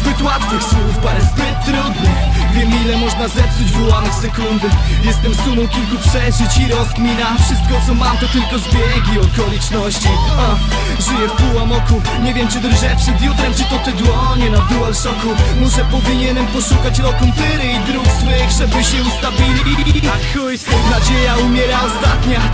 zbyt łatwych słów, parę zbyt trudnych Wiem ile można zepsuć w ułamek sekundy Jestem sumą kilku przeżyć i rozkmina Wszystko co mam to tylko zbiegi okoliczności A, Żyję w półamoku, nie wiem czy drżę przed jutrem Czy to te dłonie na dual szoku Może powinienem poszukać lokumtyry i dróg swych Żeby się ustabili A chuj nadzieja umiera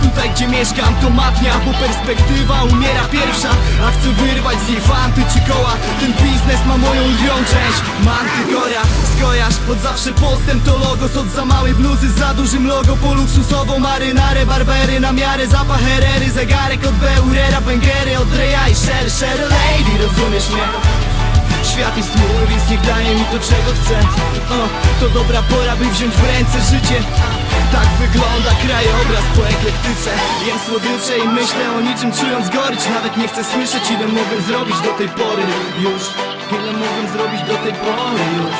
Tutaj gdzie mieszkam to matnia Bo perspektywa umiera pierwsza. A chcę wyrwać z niej fanty czy koła. Ten biznes ma moją lwią część. Mantykora, skojarz. Od zawsze postęp to logos Od za małej bluzy za dużym logo. Po luksusową marynarę Barbery na miarę Zapach herery. Zegarek od Beurera Bęgery od Reja i Sher Sher Lady Rozumiesz mnie? Świat jest mój, więc niech daje mi to czego chcę. O, To dobra pora, by wziąć w ręce życie. Tak wygląda krajobraz po eklektyce. Jem słodycze i myślę o niczym czując gorycz. Nawet nie chcę słyszeć ile mogłem zrobić do tej pory. Już Ile mogłem zrobić do tej pory? Już